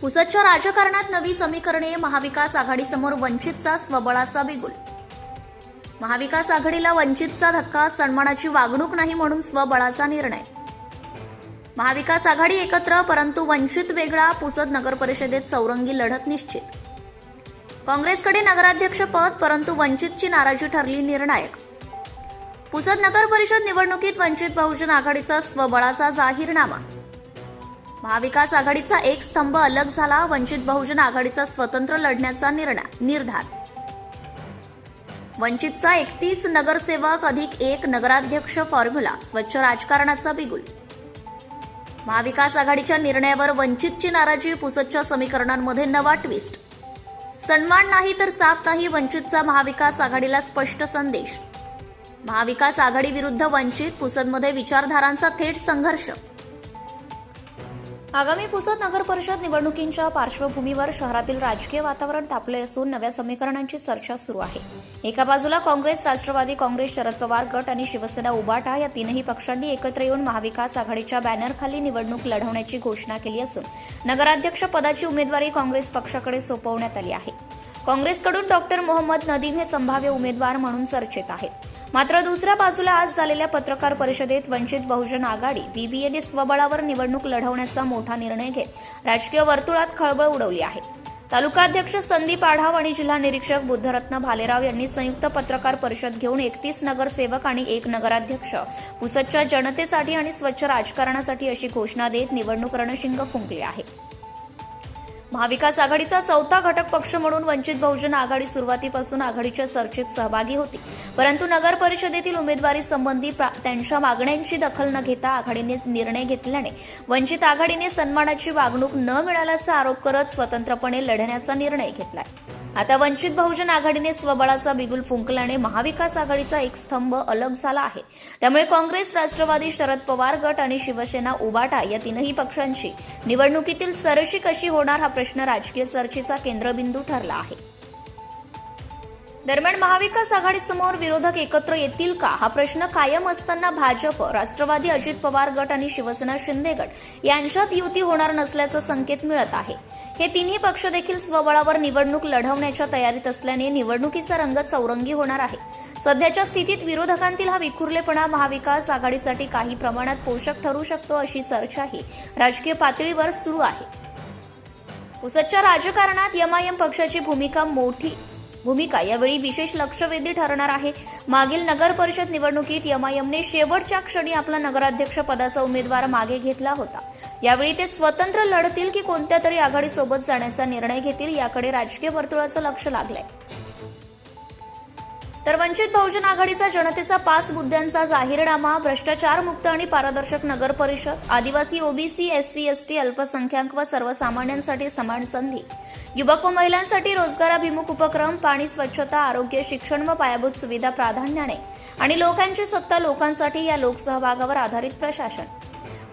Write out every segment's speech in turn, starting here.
पुसदच्या राजकारणात नवी समीकरणे महाविकास आघाडीसमोर वंचितचा स्वबळाचा बिगुल. महाविकास आघाडीला वंचितचा धक्का सन्मानाची वागणूक नाही म्हणून स्वबळाचा निर्णय. महाविकास आघाडी एकत्र परंतु वंचित वेगळा पुसद नगर परिषदेत चौरंगी लढत निश्चित. काँग्रेसकडे नगराध्यक्ष पद परंतु वंचितची नाराजी ठरली निर्णायक. पुसद नगर परिषद निवडणुकीत वंचित बहुजन आघाडीचा स्वबळाचा जाहीरनामा. महाविकास आघाडीचा एक स्तंभ अलग झाला वंचित बहुजन आघाडीचा स्वतंत्र लढण्याचा निर्णय निर्धार. वंचितचा एकतीस नगरसेवक अधिक एक नगराध्यक्ष फॉर्म्युला स्वच्छ राजकारणाचा बिगुल. महाविकास आघाडीच्या निर्णयावर वंचितची नाराजी पुसदच्या समीकरणांमध्ये नवा ट्विस्ट सन्मान नाही तर साप नाही वंचितचा महाविकास आघाडीला स्पष्ट संदेश. महाविकास आघाडीविरुद्ध वंचित पुसदमध्ये विचारधारांचा थेट संघर्ष. आगामी पुसद नगर परिषद निवडणुकींच्या पार्श्वभूमीवर शहरातील राजकीय वातावरण तापले असून नव्या समीकरणांची चर्चा सुरू आहे. एका बाजूला काँग्रेस राष्ट्रवादी काँग्रेस शरद पवार गट आणि शिवसेना उबाटा या तीनही पक्षांनी एकत्र येऊन महाविकास आघाडीच्या बॅनरखाली निवडणूक लढवण्याची घोषणा केली असून नगराध्यक्ष पदाची उमेदवारी काँग्रेस पक्षाकडे सोपवण्यात आली आहे. काँग्रेसकडून डॉक्टर मोहम्मद नदीम हे संभाव्य उमेदवार म्हणून चर्चेत आहेत. मात्र दुसऱ्या बाजूला आज झालेल्या पत्रकार परिषदेत वंचित बहुजन आघाडी व्हीबीएने स्वबळावर निवडणूक लढवण्याचा मोठा निर्णय घेत राजकीय वर्तुळात खळबळ उडवली आहे. तालुकाध्यक्ष संदीप आढाव आणि जिल्हा निरीक्षक बुद्धरत्न भालेराव यांनी संयुक्त पत्रकार परिषद घेऊन एकतीस नगरसेवक आणि एक नगराध्यक्ष पुसदच्या जनतेसाठी आणि स्वच्छ राजकारणासाठी अशी घोषणा देत निवडणूक रणशिंग फुंकली आहे. महाविकास आघाडीचा चौथा घटक पक्ष म्हणून वंचित बहुजन आघाडी सुरुवातीपासून आघाडीच्या चर्चेत सहभागी होती. परंतु नगर परिषदेतील उमेदवारी संबंधी त्यांच्या मागण्यांची दखल न घेता आघाडीने निर्णय घेतल्याने वंचित आघाडीने सन्मानाची वागणूक न मिळाल्याचा आरोप करत स्वतंत्रपणे लढण्याचा निर्णय घेतलाय. आता वंचित बहुजन आघाडीने स्वबळाचा बिगुल फुंकल्याने महाविकास आघाडीचा एक स्तंभ अलग झाला आहे. त्यामुळे काँग्रेस राष्ट्रवादी शरद पवार गट आणि शिवसेना उबाटा या तीनही पक्षांची निवडणुकीतील सरशी कशी होणार हा प्रश्न राजकीय चर्चेचा केंद्रबिंदू ठरला आहे. दरम्यान महाविकास आघाडीसमोर विरोधक एकत्र येतील का? हा प्रश्न कायम असताना भाजप राष्ट्रवादी अजित पवार गट आणि शिवसेना शिंदे गट यांच्यात युती होणार नसल्याचा संकेत मिळत आहे. हे तिन्ही पक्ष देखील स्वबळावर निवडणूक लढवण्याच्या तयारीत असल्याने निवडणुकीचा रंग चौरंगी होणार आहे. सध्याच्या स्थितीत विरोधकांतील हा विखुरलेपणा महाविकास आघाडीसाठी काही प्रमाणात पोषक ठरू शकतो अशी चर्चाही राजकीय पातळीवर सुरू आहे. पुसदच्या राजकारणात यमायम पक्षाची भूमिका मोठी भूमिका. यावेळी विशेष लक्षवेधी ठरणार आहे. मागील नगर परिषद निवडणुकीत यमायमने शेवटच्या क्षणी आपला नगराध्यक्ष पदाचा उमेदवार मागे घेतला होता. यावेळी ते स्वतंत्र लढतील की कोणत्या तरी आघाडीसोबत जाण्याचा निर्णय घेतील याकडे राजकीय वर्तुळाचं लक्ष लागलंय. तर वंचित बहुजन आघाडीचा जनतेचा पाच मुद्द्यांचा जाहीरनामा भ्रष्टाचार मुक्त आणि पारदर्शक नगर परिषद आदिवासी ओबीसी एससी एसटी अल्पसंख्याक व सर्वसामान्यांसाठी समान संधी युवक व महिलांसाठी रोजगाराभिमुख उपक्रम पाणी स्वच्छता आरोग्य शिक्षण व पायाभूत सुविधा प्राधान्याने आणि लोकांची सत्ता लोकांसाठी या लोकसहभागावर आधारित प्रशासन.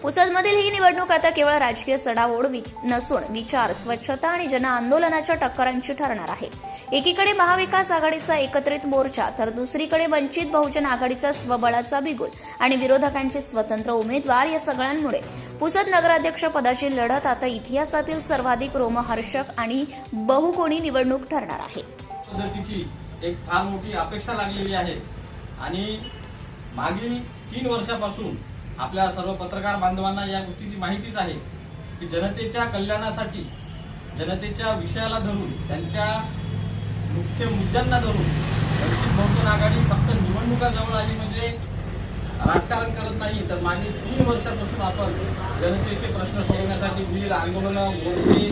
पुसदमधील ही निवडणूक आता केवळ राजकीय चढाओढ विच- नसून विचार स्वच्छता आणि जन आंदोलनाच्या टक्करांची ठरणार आहे. एकीकडे महाविकास आघाडीचा एकत्रित मोर्चा तर दुसरीकडे वंचित बहुजन आघाडीचा स्वबळाचा बिगुल आणि विरोधकांचे स्वतंत्र उमेदवार या सगळ्यांमुळे. पुसद नगराध्यक्ष पदाची लढत आता इतिहासातील सर्वाधिक रोमहर्षक आणि बहुकोणी निवडणूक ठरणार आहे. पद्धतीची एक फार मोठी अपेक्षा लागलेली आहे. आणि मागील तीन वर्षापासून आपल्या सर्व पत्रकार बांधवांना या गोष्टीची माहितीच आहे की जनतेच्या कल्याणासाठी जनतेच्या विषयाला धरून त्यांच्या मुख्य मुद्द्यांना धरून वंचित बहुजन आघाडी फक्त निवडणुका जवळ आली म्हणजे राजकारण करत नाही. तर मागील तीन वर्षापासून आपण जनतेचे प्रश्न सोडवण्यासाठी विविध आंदोलनं मोर्चे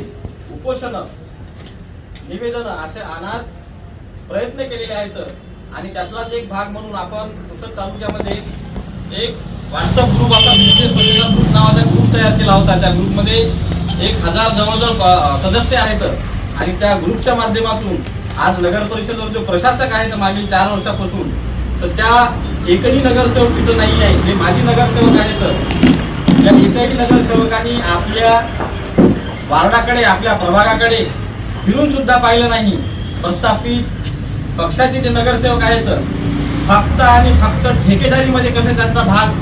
उपोषणं निवेदनं असे अनाथ प्रयत्न केलेले आहेत. आणि त्यातलाच एक भाग म्हणून आपण पुसद तालुक्यामध्ये एक व्हॉट्सअप ग्रुप आता स्वच्छता म्हणजे ग्रुप नावाचा ग्रुप तयार केला होता त्या ग्रुपमध्ये एक हजार जवळजवळ सदस्य आहेत. आणि त्या ग्रुपच्या माध्यमातून आज नगर परिषदेवर जो प्रशासक आहेत मागील चार वर्षापासून तर त्या एकही नगरसेवक तिथं नाही आहे. जे माजी नगरसेवक आहेत त्या एकही नगरसेवकांनी आपल्या वार्डाकडे आपल्या प्रभागाकडे फिरून सुद्धा पाहिलं नाही. प्रस्थापित पक्षाचे जे नगरसेवक आहेत फक्त आणि फक्त ठेकेदारीमध्ये कसं त्यांचा भाग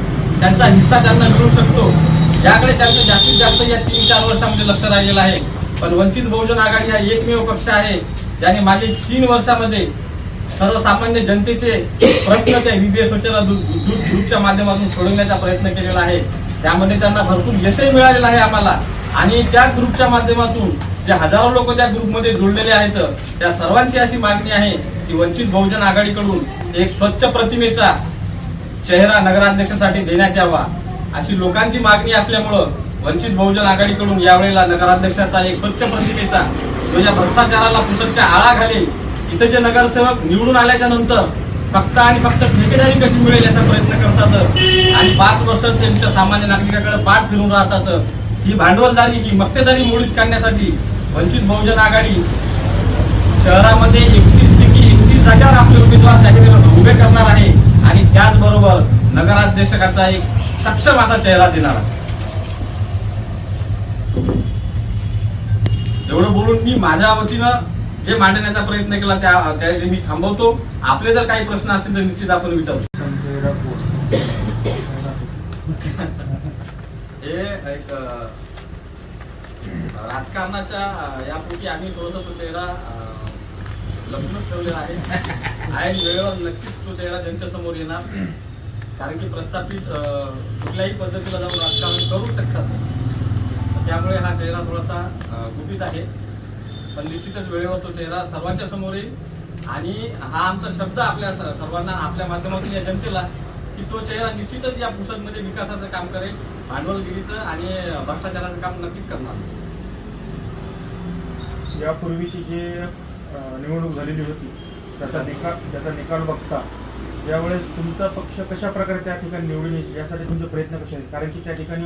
त्यांचा हिस्सा त्यांना मिळू शकतो. याकडे त्यांचं जास्तीत जास्त या तीन चार वर्षामध्ये लक्ष राहिलेलं आहे. पण वंचित बहुजन आघाडी हा एकमेव पक्ष आहे. ज्याने मागील तीन वर्षामध्ये सर्वसामान्य जनतेचे प्रश्न त्या व्हीबीएस ग्रुपच्या माध्यमातून सोडवण्याचा प्रयत्न केलेला आहे. त्यामध्ये त्यांना भरपूर यशही मिळालेलं आहे आम्हाला. आणि त्या ग्रुपच्या माध्यमातून जे हजारो लोक त्या ग्रुपमध्ये जोडलेले आहेत त्या सर्वांची अशी मागणी आहे की वंचित बहुजन आघाडीकडून एक स्वच्छ प्रतिमेचा चेहरा नगराध्यक्षासाठी देण्यात यावा अशी लोकांची मागणी असल्यामुळं वंचित बहुजन आघाडीकडून यावेळेला नगराध्यक्षाचा एक स्वच्छ प्रतिमेचा जो या भ्रष्टाचाराला पुसटच्या आळा घालेल इथं जे नगरसेवक निवडून आल्याच्यानंतर फक्त आणि फक्त ठेकेदारी कशी मिळेल याचा प्रयत्न करतात आणि पाच वर्ष त्यांच्या सामान्य नागरिकाकडे पाठ फिरून राहतात ही भांडवलदारी ही मक्तेदारी मोडीत काढण्यासाठी वंचित बहुजन आघाडी शहरामध्ये एकतीस पैकी एकतीस जागेवर आपले उमेदवार जाहीर उभे करणार आहे. आणि त्याचबरोबर नगराध्यक्षकाचा एक सक्षम असा चेहरा देणार एवढं बोलून मी माझ्या वतीनं जे मांडण्याचा प्रयत्न केला त्या मी थांबवतो. आपले जर काही प्रश्न असतील तर निश्चित आपण विचारू. हे एक राजकारणाच्या यापूर्वी आम्ही थोडस तो चेहरा लपूनच ठेवलेला आहे. ऐन वेळेवर नक्कीच तो चेहरा जनतेसमोर येणार. कारण की प्रस्थापित कुठल्याही पद्धतीला जाऊन राजकारण करू शकतात. त्यामुळे हा चेहरा थोडासा गुपित आहे. पण निश्चितच वेळेवर तो चेहरा सर्वांच्या समोर येईल. आणि हा आमचा शब्द आपल्या सर्वांना आपल्या माध्यमातून या जनतेला की तो चेहरा निश्चितच या पुसदमध्ये विकासाचं काम करेल भांडवलगिरीचं आणि भ्रष्टाचाराचं काम नक्कीच करणार. यापूर्वीची जे निवडणूक झालेली होती. त्याचा निकाल त्याचा निकाल बघता. यावेळेस तुमचा पक्ष कशा प्रकारे त्या ठिकाणी निवडून येईल यासाठी तुमचे प्रयत्न कसे आहेत? कारण की त्या ठिकाणी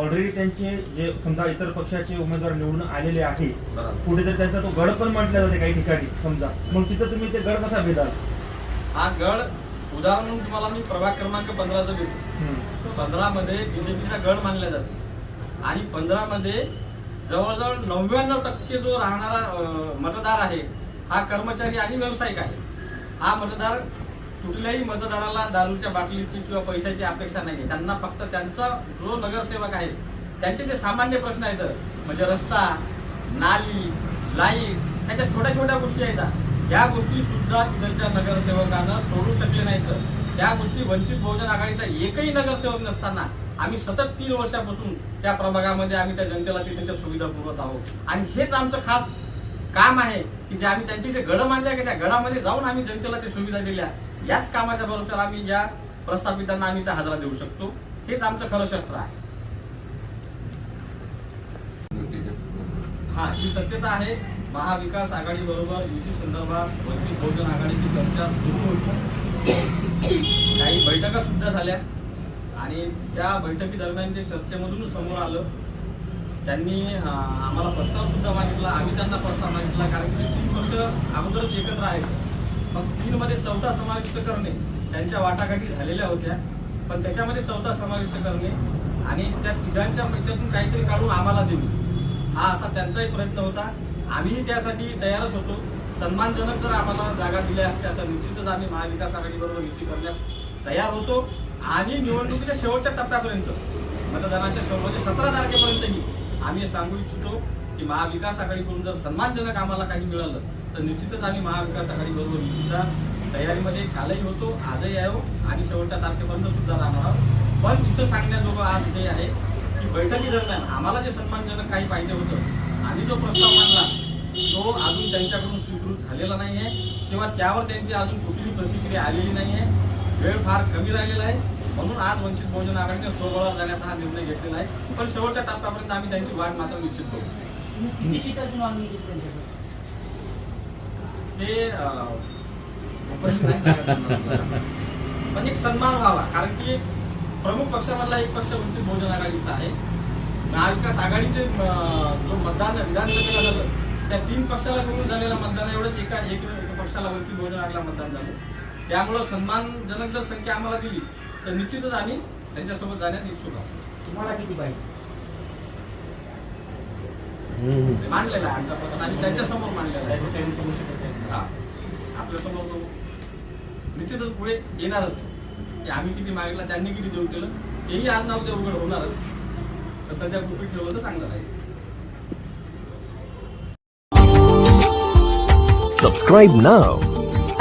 ऑलरेडी त्यांचे जे समजा इतर पक्षाचे उमेदवार निवडून आलेले आहे कुठेतरी त्यांचा तो गड पण म्हटला जाते काही ठिकाणी समजा. मग तिथं तुम्ही ते गड कसा भेदाल? हा गड उदाहरण म्हणून तुम्हाला मी प्रभाग क्रमांक पंधराचं देतो. पंधरा मध्ये बीजेपीचा गड मानला जातो. आणि पंधरा मध्ये जवळजवळ नव्याण्णव टक्के जो राहणारा मतदार आहे हा कर्मचारी आणि व्यावसायिक आहे. हा मतदार कुठल्याही मतदाराला दारूच्या बाटलीची किंवा पैशाची अपेक्षा नाही त्यांना फक्त त्यांचा जो नगरसेवक आहे त्यांचे जे सामान्य प्रश्न आहेत म्हणजे रस्ता नाली लाइट ह्याच्या छोट्या छोट्या गोष्टी आहेत. या गोष्टी सुद्धा तिथलच्या नगरसेवकानं सोडू शकले नाहीत. त्या गोष्टी वंचित बहुजन आघाडीचा एकही नगरसेवक नसताना आम्ही सतत तीन वर्षापासून त्या प्रभागामध्ये आम्ही त्या जनतेला तिथे सुविधा पुरवत आहोत. आणि हेच आमचं खास काम आहे की जे आम्ही त्यांचे जे गड मानले की त्या गडामध्ये जाऊन आम्ही जनतेला ते सुविधा दिल्या. याच कामाच्या भरोश्यावर आम्ही या प्रस्थापितांना आम्ही त्या हाजरा देऊ शकतो हेच आमचं खरं शस्त्र आहे. हा ही सत्यता आहे. महाविकास आघाडी बरोबर युती संदर्भात वंचित बहुजन आघाडीची चर्चा सुरू होती काही बैठका सुद्धा झाल्या. आणि त्या बैठकी दरम्यान चर्चेमधून समोर आलं त्यांनी आम्हाला प्रस्ताव सुद्धा मागितला. आम्ही त्यांना प्रस्ताव मागितला कारण की तीन वर्ष अगोदरच एकत्र आहेत. मग तीनमध्ये चौथा समाविष्ट करणे त्यांच्या वाटाघाटी झालेल्या होत्या. पण त्याच्यामध्ये चौथा समाविष्ट करणे आणि त्या तिघांच्या पैशातून काहीतरी काढून आम्हाला देणे हा असा त्यांचाही प्रयत्न होता. आम्हीही त्यासाठी तयारच होतो. सन्मानजनक जर आम्हाला जागा दिल्या असत्या तर निश्चितच आम्ही महाविकास आघाडीबरोबर युती करण्यास तयार होतो. आणि निवडणुकीच्या शेवटच्या टप्प्यापर्यंत मतदानाच्या शेवटच्या सतरा तारखेपर्यंतही आम्ही हे सांगू इच्छितो की महाविकास आघाडीकडून जर सन्मानजनक आम्हाला काही मिळालं तर निश्चितच आम्ही महाविकास आघाडीबरोबर युतीच्या तयारीमध्ये कालही होतो आजही आहे हो, आणि शेवटच्या तारखेपर्यंत सुद्धा राहणार आहोत. पण इथं सांगण्याजोगं आज हे आहे की बैठकी दरम्यान आम्हाला जे सन्मानजनक काही पाहिजे होतं आम्ही जो प्रस्ताव मांडला तो अजून त्यांच्याकडून स्वीकृत झालेला नाही आहे किंवा त्यावर त्यांची अजून कुठलीही प्रतिक्रिया आलेली नाही आहे वेळ फार कमी राहिलेला आहे. म्हणून आज वंचित बहुजन आघाडीने स्वबळावर जाण्याचा हा निर्णय घेतलेला आहे. पण शेवटच्या टप्प्यापर्यंत आम्ही त्यांची वाट मात्र निश्चित करू. ते एक सन्मान व्हावा. कारण की प्रमुख पक्षामधला एक पक्ष वंचित बहुजन आघाडीचा आहे. महाविकास आघाडीचे जो मतदान विधानसभेला झालं त्या तीन पक्षाला मिळून झालेलं मतदान एवढंच. एक एका पक्षाला वंचित बहुजन आघाडीला मतदान झालं. त्यामुळं सन्मानजनक जर संख्या आम्हाला दिली तर निश्चितच आम्ही त्यांच्यासोबत जाण्यात इच्छुक आहोत. तुम्हाला किती पाहिजे ते मांडलेलं आहे आमच्या पक्षात आणि त्यांच्यासमोर मांडलेलं आहे. हा. आपल्यासमोर तो निश्चितच पुढे येणारच. की आम्ही किती मागितला त्यांनी किती देऊ केलं हेही आज ना उद्या उघड होणारच. तर सध्या गुपित ठेवलं तर चांगलं राहील. Subscribe now.